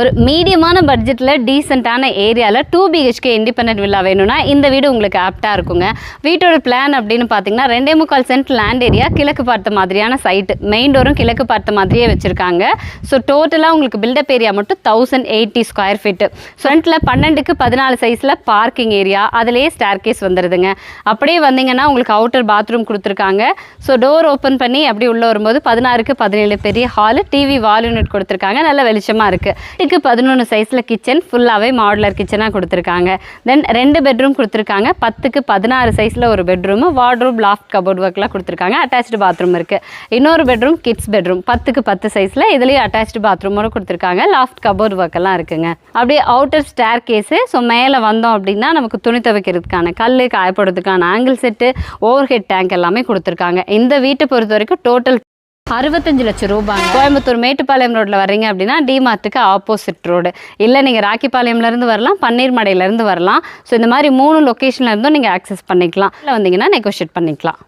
ஒரு மீடியமான பட்ஜெட்டில் டீசெண்டான ஏரியாவில் டூ பிஹெச்கே இண்டிபெண்டன்ட் வில்லா வேணும்னா இந்த வீடு உங்களுக்கு ஆப்டாக இருக்குங்க. வீட்டோட பிளான் அப்படின்னு பார்த்தீங்கன்னா ரெண்டே முக்கால் சென்ட் லேண்ட் ஏரியா கிழக்கு பார்த்த மாதிரியான சைட்டு மெயின் டோரும் கிழக்கு பார்த்த மாதிரியே வச்சுருக்காங்க. ஸோ டோட்டலாக உங்களுக்கு பில்டப் ஏரியா மட்டும் தௌசண்ட் எயிட்டி ஸ்கொயர் ஃபீட்டு ஃப்ரண்ட்டில் பன்னெண்டுக்கு பதினாலு சைஸில் பார்க்கிங் ஏரியா அதுலேயே ஸ்டேர் கேஸ் வந்துடுதுங்க அப்படியே வந்தீங்கன்னா உங்களுக்கு அவுட்டர் பாத்ரூம் கொடுத்துருக்காங்க. ஸோ டோர் ஓப்பன் பண்ணி அப்படி உள்ளே வரும்போது பதினாறுக்கு பதினேழு பெரிய ஹாலு டிவி வால் யூனிட் கொடுத்துருக்காங்க. நல்ல வெளிச்சமாக இருக்குது இதுக்கு பதினொன்று சைஸில் கிச்சன் ஃபுல்லாகவே மாடுலர் கிச்சனாக கொடுத்துருக்காங்க. தென் ரெண்டு பெட்ரூம் கொடுத்துருக்காங்க. பத்துக்கு பதினாறு சைஸில் ஒரு பெட்ரூமு வார்ட்ரூம் லாஃப்ட் கபோர்ட் ஒர்க்லாம் கொடுத்துருக்காங்க. அட்டாச்சு பாத்ரூம் இருக்குது இன்னொரு பெட்ரூம் கிட்ஸ் பெட்ரூம் பத்துக்கு பத்து சைஸில் இதுலேயும் அட்டாச்சு பாத்ரூமோட கொடுத்துருக்காங்க. லாஃப்ட் கபோர்ட் ஒர்க்கெல்லாம் இருக்குங்க. அப்படியே அவுட்டர் ஸ்டேர் கேஸு ஸோ மேலே வந்தோம் அப்படின்னா நமக்கு துணி துவைக்கிறதுக்கான கல் காயப்படுறதுக்கான angle set overhead tank எல்லாமே கொடுத்துருக்காங்க. இந்த வீட்டை பொறுத்த வரைக்கும் டோட்டல் அறுபத்தஞ்சு லட்சம் ரூபாய் கோயம்புத்தூர் மேட்டுப்பாளையம் ரோட்டில் வர்றீங்க அப்படின்னா டிமார்ட்டுக்கு ஆப்போசிட் ரோடு. இல்லை நீங்கள் ராக்கிப்பாளையம்லேருந்து வரலாம் பன்னீர்மடையிலேருந்து வரலாம். ஸோ இந்த மாதிரி மூணு லொக்கேஷன்லேருந்தும் நீங்கள் ஆக்சஸ் பண்ணிக்கலாம். இல்லை வந்தீங்கன்னா நெகோஷியேட் பண்ணிக்கலாம்.